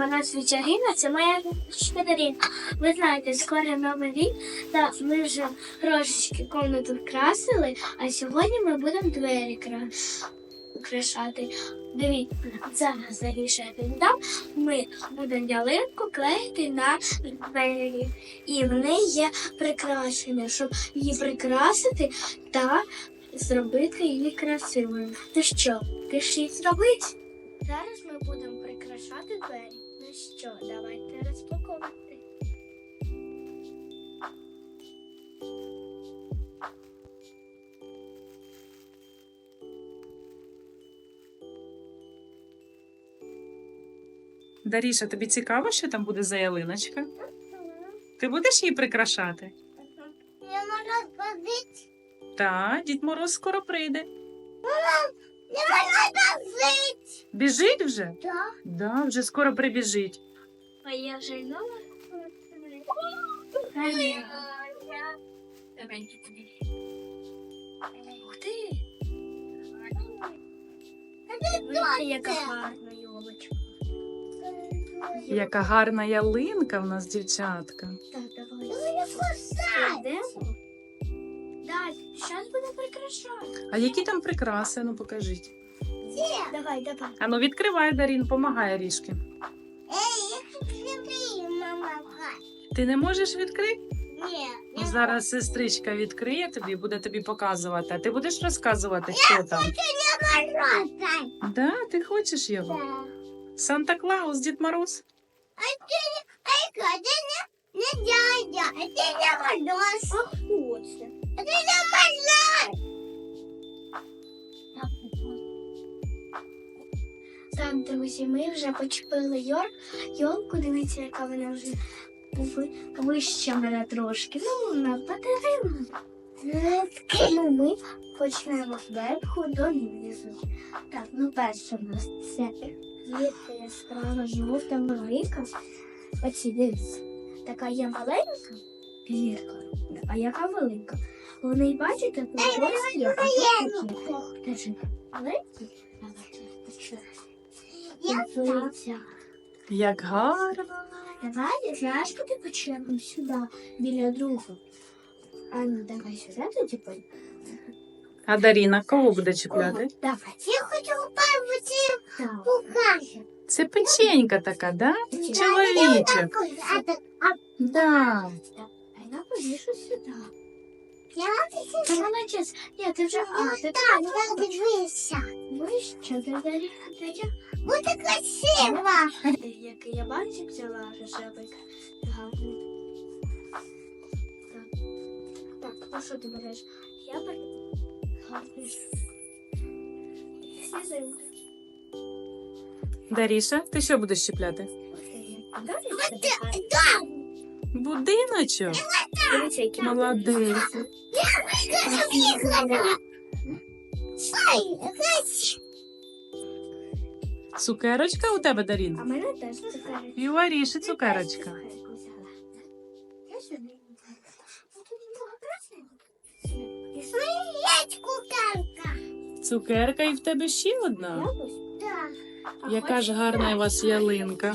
мене звуть Аріна, це моя Дарінка. Ви знаєте, скоро новий рік, та ми вже трошечки комнату вкрасили, а сьогодні ми будемо двері украшати. Дивіться, зараз заріше я. Ми будемо ялинку клеїти на двері. І в неї є прикрашення, щоб її прикрасити та зробити її красивою. Ти що, ти ж її зробити? Зараз ми будемо прикрашати двері. Ну що, давайте розпаковувати. Даріша, тобі цікаво, що там буде за ялиночка? Ти будеш її прикрашати? Я можу збудити. Так, Дід Мороз скоро прийде. Біжить вже? Так. Да, вже скоро прибіжить. А я вже й. Ух ти! Ой, яка гарна йолочка. Яка гарна ялинка в нас, дівчатка. Так, давай. Складемо. Так, зараз будемо прикрашати. А які там прикраси? Ну покажіть. Давай, давай. Ану, відкривай, Дарін, помагай ріжки. мама. Ти не можеш відкрити? Ні. Ну, зараз сестричка відкриє тобі, буде тобі показувати. А ти будеш розказувати, що там? Да, ти хочеш його? Санта Клаус, Дід Мороз. Не дядя, а ти не мороз. А хто це? А ти не мороз. Так, друзі, ми вже почепили йор, йолку, дивіться, яка вона вже вища мене трошки. Ну, вона. Ну, ми почнемо зверху донизу. Так, ну перше в нас це є яскрава жовта велика. Оці дивіться. Така є маленька зірка, а яка велика. Вони бачите, тут ось є, маленькі. Дивіться. Як гарно. Давай, знаєш, куди почнемо? Сюди, біля друга. А ну, давай сюди тоді пойдемо. А Даріна кого буде чіпляти? Давай. Я хочу. Так. Покажу. Це печенька така, да? Чоловічок. Да. А я повішу сюди. Я Та молодець. Ні, ти вже... А, ти так, я дивися. Вище, ти далі. Буде красиво. Який я бачив, взяла. Гарний. Так. Так, ну що ти береш? Я беру. Гарний. Сізинка. Даріша, ти що будеш чіпляти? Будиночок. Дивіться, Молодець. Цукерочка у тебе, А Даріна? мене теж цукерка. І у Аріші цукерочка. Цукерка і в тебе ще одна. Яка ж гарна у вас ялинка.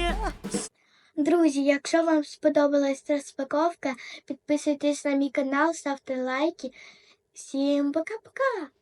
Друзі, якщо вам сподобалась розпаковка, підписуйтесь на мій канал, ставте лайки. Всім пока-пока!